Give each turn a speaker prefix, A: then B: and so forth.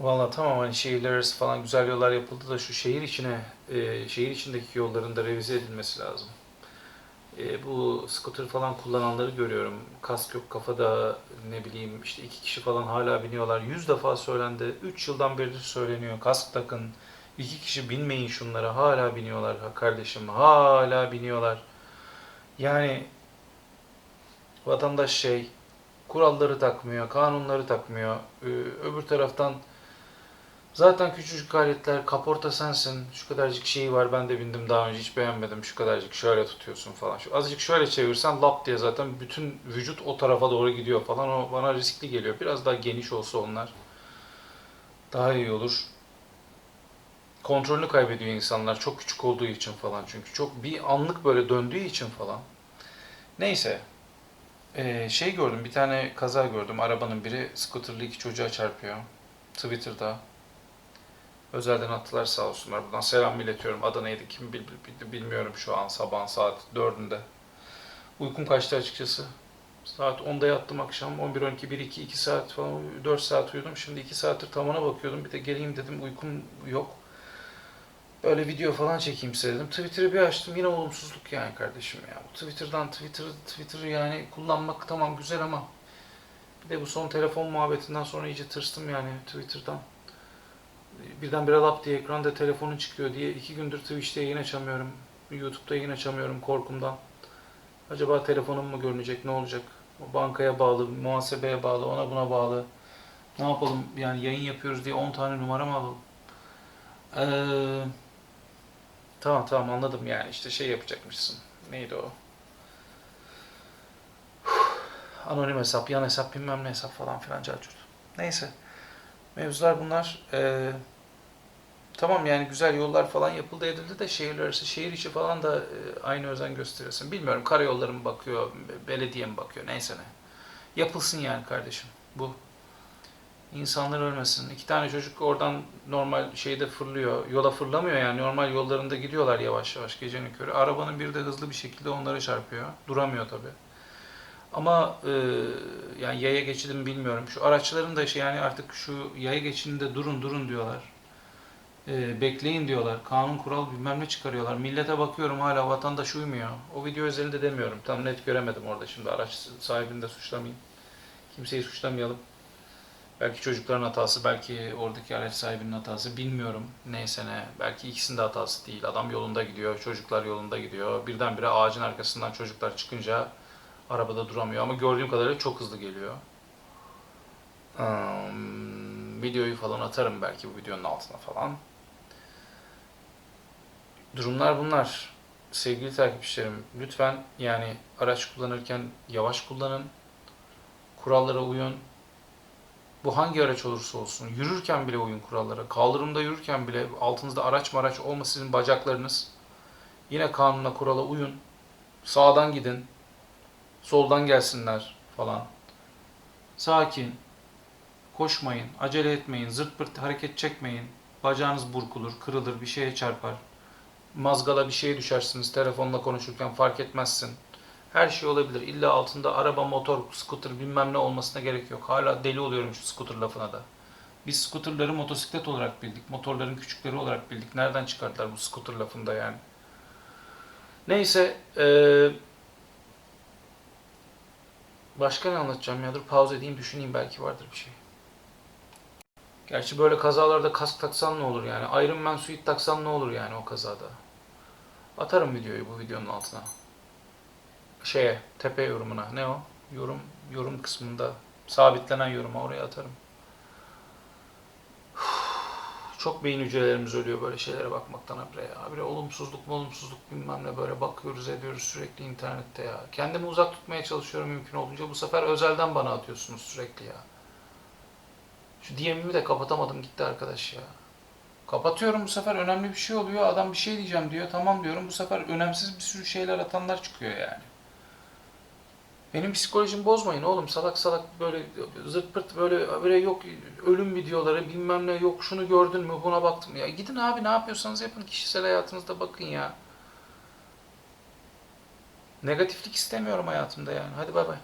A: Valla tamam hani şehirler arası falan güzel yollar yapıldı da şu şehir içine, e, şehir içindeki yolların da revize edilmesi lazım. E, bu scooter falan kullananları görüyorum. Kask yok kafada ne bileyim işte iki kişi falan hala biniyorlar. Yüz defa söylendi. Üç yıldan beridir söyleniyor. Kask takın. İki kişi binmeyin şunlara. Hala biniyorlar ha kardeşim. Hala biniyorlar. Yani vatandaş şey kuralları takmıyor, kanunları takmıyor. Ee, öbür taraftan zaten küçücük aletler, kaporta sensin. Şu kadarcık şeyi var ben de bindim daha önce hiç beğenmedim. Şu kadarcık şöyle tutuyorsun falan. Şu azıcık şöyle çevirsen lap diye zaten bütün vücut o tarafa doğru gidiyor falan. O bana riskli geliyor. Biraz daha geniş olsa onlar daha iyi olur. Kontrolünü kaybediyor insanlar çok küçük olduğu için falan çünkü çok bir anlık böyle döndüğü için falan. Neyse ee, şey gördüm, bir tane kaza gördüm. Arabanın biri scooterlı iki çocuğa çarpıyor. Twitter'da. Özelden attılar sağ olsunlar. Buradan selam iletiyorum. Adı neydi kim bil, bil- bilmiyorum şu an sabahın saat 4'ünde. Uykum kaçtı açıkçası. Saat 10'da yattım akşam. 11, 12, 1, 2, 2 saat falan 4 saat uyudum. Şimdi 2 saattir tavana bakıyordum. Bir de geleyim dedim uykum yok. Böyle video falan çekeyim size dedim. Twitter'ı bir açtım yine olumsuzluk yani kardeşim ya. Twitter'dan Twitter Twitter'ı yani kullanmak tamam güzel ama bir de bu son telefon muhabbetinden sonra iyice tırstım yani Twitter'dan. Birdenbire lap diye ekranda telefonun çıkıyor diye iki gündür Twitch'te yayın açamıyorum. YouTube'da yayın açamıyorum korkumdan. Acaba telefonum mu görünecek ne olacak? O bankaya bağlı, muhasebeye bağlı, ona buna bağlı. Ne yapalım yani yayın yapıyoruz diye 10 tane numara mı alalım? Eee Tamam tamam anladım yani işte şey yapacakmışsın. Neydi o? Anonim hesap, yan hesap, bilmem ne hesap falan filan carcut. Neyse. Mevzular bunlar. Ee, tamam yani güzel yollar falan yapıldı edildi de şehirler arası, şehir içi falan da e, aynı özen gösterilsin. Bilmiyorum karayolları mı bakıyor, belediye mi bakıyor neyse ne. Yapılsın yani kardeşim. Bu. İnsanlar ölmesin. İki tane çocuk oradan normal şeyde fırlıyor. Yola fırlamıyor yani. Normal yollarında gidiyorlar yavaş yavaş gecenin körü. Arabanın biri de hızlı bir şekilde onlara çarpıyor. Duramıyor tabi. Ama e, yani yaya geçidi mi bilmiyorum. Şu araçların da şey yani artık şu yaya geçidinde durun durun diyorlar. E, bekleyin diyorlar. Kanun kural bilmem ne çıkarıyorlar. Millete bakıyorum hala vatandaş uymuyor. O video özelinde demiyorum. Tam net göremedim orada şimdi. Araç sahibini de suçlamayayım. Kimseyi suçlamayalım. Belki çocukların hatası, belki oradaki araç sahibinin hatası bilmiyorum. Neyse ne. Belki ikisinin de hatası değil. Adam yolunda gidiyor, çocuklar yolunda gidiyor. Birdenbire ağacın arkasından çocuklar çıkınca arabada duramıyor. Ama gördüğüm kadarıyla çok hızlı geliyor. Hmm, videoyu falan atarım belki bu videonun altına falan. Durumlar bunlar. Sevgili takipçilerim, lütfen yani araç kullanırken yavaş kullanın. Kurallara uyun. Bu hangi araç olursa olsun. Yürürken bile uyun kurallara. Kaldırımda yürürken bile altınızda araç maraç olma sizin bacaklarınız. Yine kanuna kurala uyun. Sağdan gidin. Soldan gelsinler falan. Sakin. Koşmayın. Acele etmeyin. Zırt pırt hareket çekmeyin. Bacağınız burkulur, kırılır, bir şeye çarpar. Mazgala bir şeye düşersiniz telefonla konuşurken fark etmezsin. Her şey olabilir. İlla altında araba, motor, scooter bilmem ne olmasına gerek yok. Hala deli oluyorum şu scooter lafına da. Biz scooterları motosiklet olarak bildik. Motorların küçükleri olarak bildik. Nereden çıkardılar bu scooter lafında yani? Neyse. eee, başka ne anlatacağım ya? Dur pause edeyim düşüneyim belki vardır bir şey. Gerçi böyle kazalarda kask taksan ne olur yani? Iron Man suit taksan ne olur yani o kazada? Atarım videoyu bu videonun altına şeye, tepe yorumuna. Ne o? Yorum yorum kısmında sabitlenen yoruma oraya atarım. Çok beyin hücrelerimiz ölüyor böyle şeylere bakmaktan habire ya. Habire olumsuzluk olumsuzluk bilmem ne böyle bakıyoruz ediyoruz sürekli internette ya. Kendimi uzak tutmaya çalışıyorum mümkün olduğunca. Bu sefer özelden bana atıyorsunuz sürekli ya. Şu DM'imi de kapatamadım gitti arkadaş ya. Kapatıyorum bu sefer önemli bir şey oluyor. Adam bir şey diyeceğim diyor. Tamam diyorum. Bu sefer önemsiz bir sürü şeyler atanlar çıkıyor yani. Benim psikolojimi bozmayın oğlum. Salak salak böyle zırt pırt böyle böyle yok ölüm videoları bilmem ne yok şunu gördün mü buna baktım. Ya gidin abi ne yapıyorsanız yapın kişisel hayatınızda bakın ya. Negatiflik istemiyorum hayatımda yani. Hadi bay bay.